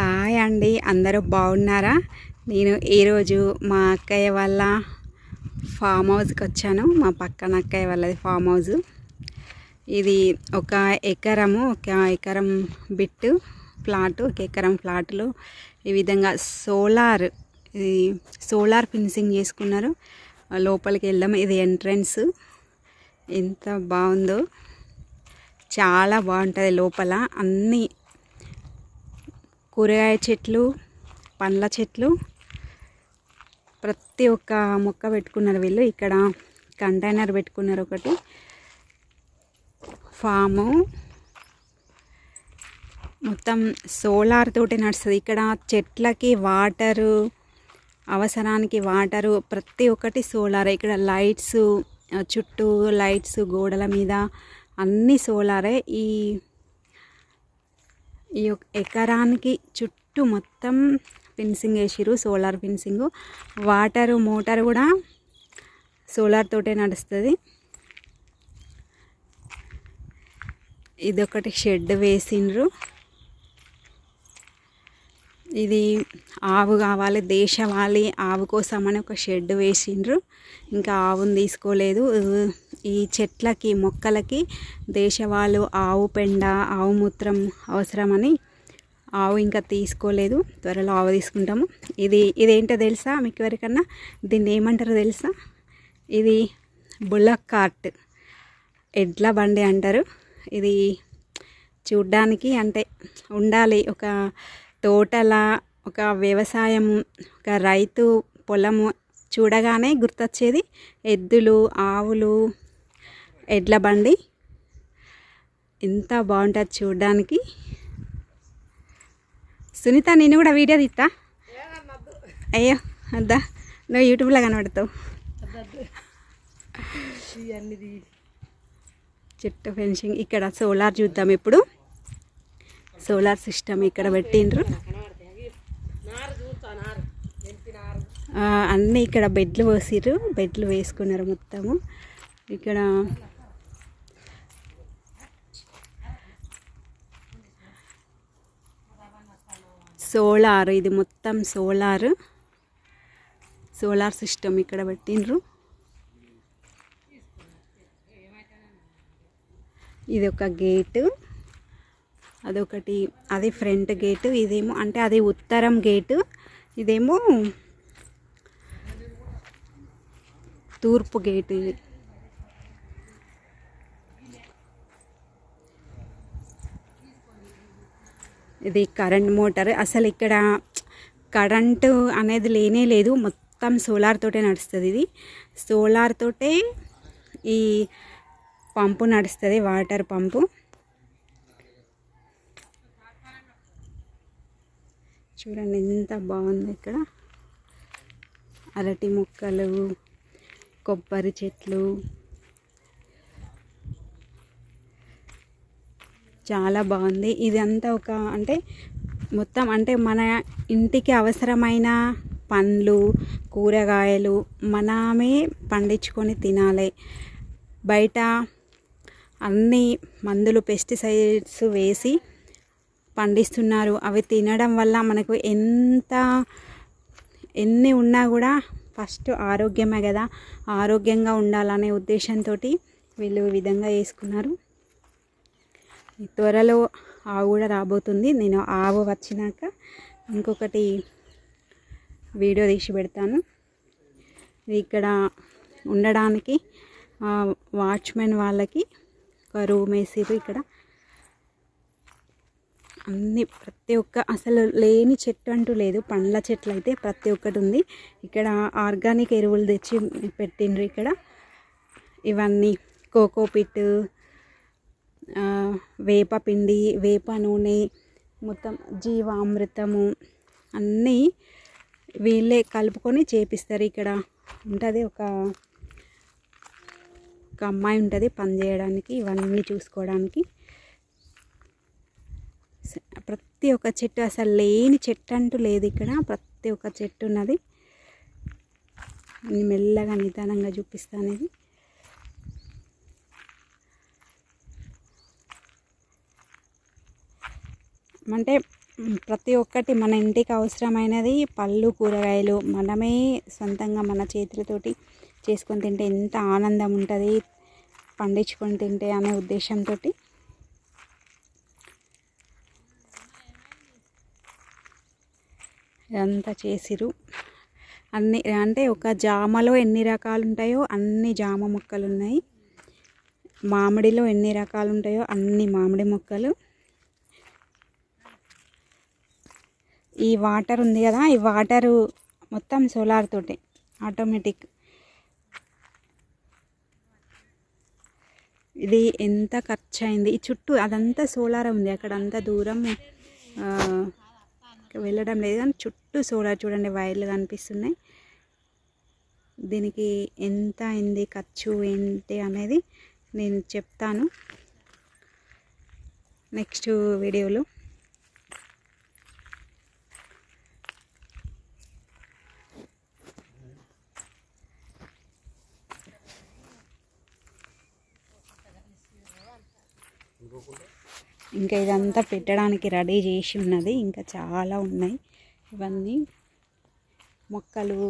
Hi అండి. అందరూ బాగున్నారా? నేను ఈరోజు మా అక్కయ్య వాళ్ళ ఫామ్ హౌస్కి వచ్చాను. మా పక్కన అక్కయ్య వాళ్ళది ఫామ్ హౌస్. ఇది ఒక ఎకరము ఒక ఎకరం బిట్టు ఫ్లాట్ ఒక ఎకరం ప్లాట్లు ఈ విధంగా సోలార్ ఇది సోలార్ ఫినిషింగ్ చేసుకున్నారు. లోపలికి వెళ్ళాము ఇది ఎంట్రన్స్. ఎంత బాగుందో. చాలా బాగుంటుంది లోపల. అన్నీ కూరగాయ చెట్లు పండ్ల చెట్లు. ప్రతి ఒక్క మొక్క పెట్టుకున్నారు వీళ్ళు. ఇక్కడ కంటైనర్ పెట్టుకున్నారు ఒకటి. ఫాము. మొత్తం సోలార్ తోటి నడుస్తుంది. ఇక్కడ చెట్లకి వాటరు అవసరానికి వాటరు ప్రతి ఒక్కటి సోలార్. ఇక్కడ లైట్స్ చుట్టూ లైట్స్ గోడల మీద అన్నీ సోలారే. ఈ ఈ యొక్క ఎకరానికి చుట్టూ మొత్తం ఫిన్సింగ్ వేసిరు సోలార్ ఫిన్సింగ్. వాటర్ మోటార్ కూడా సోలార్ తోటే నడుస్తుంది. ఇదొకటి షెడ్ వేసిండ్రు ఇది ఆవు కావాలి దేశవాళీ ఆవు కోసం అని ఒక షెడ్ వేసిండ్రు ఇంకా ఆవును తీసుకోలేదు. ఈ చెట్లకి మొక్కలకి దేశవాళు ఆవు పెండ ఆవు మూత్రం అవసరమని ఆవు ఇంకా తీసుకోలేదు. త్వరలో ఆవు తీసుకుంటాము. ఇది ఇదేంటో తెలుసా మీకు ఎవరికన్నా? దీన్ని ఏమంటారో తెలుసా? ఇది బుల్లక్ కార్ట్ ఎడ్ల బండి అంటారు. ఇది చూడ్డానికి అంటే ఉండాలి. ఒక తోటల ఒక వ్యవసాయం ఒక రైతు పొలము చూడగానే గుర్తొచ్చేది ఎద్దులు ఆవులు ఎడ్ల బండి. ఎంత బాగుంటుంది చూడడానికి. సునీత నేను కూడా వీడియో తీస్తా అయ్యో అద్దా నువ్వు యూట్యూబ్లో కనబడతావు. చెట్టు ఫెన్సింగ్. ఇక్కడ సోలార్ చూద్దాం ఇప్పుడు. సోలార్ సిస్టమ్ ఇక్కడ పెట్టిండ్రు. అన్నీ ఇక్కడ బెడ్లు పోసిర్రు. బెడ్లు వేసుకున్నారు మొత్తము. ఇక్కడ సోలార్ ఇది మొత్తం సోలార్. సోలార్ సిస్టమ్ ఇక్కడ పెట్టిండ్రు. ఇది ఒక గేటు. అదొకటి అది ఫ్రంట్ గేటు ఇదేమో అంటే అది ఉత్తరం గేటు. ఇదేమో తూర్పు గేటు ఇది. ఇది కరెంట్ మోటార్ అసలు ఇక్కడ కరెంటు అనేది లేనే లేదు. మొత్తం సోలార్ తోటే నడుస్తుంది ఇది. సోలార్ తోటే ఈ పంపు నడుస్తుంది వాటర్ పంపు చూడండి ఎంత బాగుంది ఇక్కడ. అరటి మొక్కలు కొబ్బరి చెట్లు. చాలా బాగుంది. ఇదంతా ఒక అంటే మొత్తం అంటే మన ఇంటికి అవసరమైన పండ్లు కూరగాయలు మనమే పండించుకొని తినాలి. బయట అన్ని మందులు పెస్టిసైడ్స్ వేసి పండిస్తున్నారు. అవి తినడం వల్ల మనకు ఎంత ఎన్ని ఉన్నా కూడా ఫస్ట్ ఆరోగ్యమే కదా. ఆరోగ్యంగా ఉండాలనే ఉద్దేశంతో వీళ్ళు విధంగా వేసుకున్నారు. త్వరలో ఆవు కూడా రాబోతుంది. నేను ఆవు వచ్చినాక ఇంకొకటి వీడియో తీసి పెడతాను. ఇక్కడ ఉండడానికి వాచ్మెన్ వాళ్ళకి ఒక రూమ్ వేసిరు ఇక్కడ. అన్ని ప్రతి ఒక్క అసలు లేని చెట్టు అంటూ లేదు. పండ్ల చెట్లు అయితే ప్రతి ఒక్కటి ఉంది. ఇక్కడ ఆర్గానిక్ ఎరువులు తెచ్చి పెట్టిండ్రు ఇక్కడ. ఇవన్నీ కోకోపిట్ వేప పిండి వేప నూనె మొత్తం జీవామృతము అన్నీ వీళ్ళే కలుపుకొని చేపిస్తారు ఇక్కడ. ఉంటుంది ఒక ఒక అమ్మాయి ఉంటుంది పని చేయడానికి ఇవన్నీ చూసుకోవడానికి. ప్రతి ఒక్క చెట్టు అసలు లేని చెట్టు అంటూ లేదు ఇక్కడ. ప్రతి ఒక్క చెట్టు ఉన్నది. మెల్లగా నిదానంగా చూపిస్తాను ఇది. అంటే ప్రతి ఒక్కటి మన ఇంటికి అవసరమైనది పళ్ళు కూరగాయలు మనమే సొంతంగా మన చేతులతోటి చేసుకొని తింటే ఎంత ఆనందం ఉంటుంది పండించుకొని తింటే అనే ఉద్దేశంతో ఇదంతా చేసిరు. అన్ని అంటే ఒక జామలో ఎన్ని రకాలు ఉంటాయో అన్ని జామ మొక్కలు ఉన్నాయి మామిడిలో ఎన్ని రకాలు ఉంటాయో అన్ని మామిడి మొక్కలు. ఈ వాటర్ ఉంది కదా ఈ వాటరు మొత్తం సోలార్ తోటే ఆటోమేటిక్ ఇది ఎంత ఖర్చు అయింది ఈ చుట్టూ అదంతా సోలార్ ఉంది. అక్కడ అంత దూరం వెళ్ళడం లేదు కానీ చుట్టూ సోలార్ చూడండి వైర్లు కనిపిస్తున్నాయి. దీనికి ఎంత అయింది ఖర్చు ఏంటి అనేది నేను చెప్తాను. నెక్స్ట్ వీడియోలో. ఇంకా ఇదంతా పెట్టడానికి రెడీ చేసి ఉన్నది. ఇంకా చాలా ఉన్నాయి. ఇవన్నీ మొక్కలు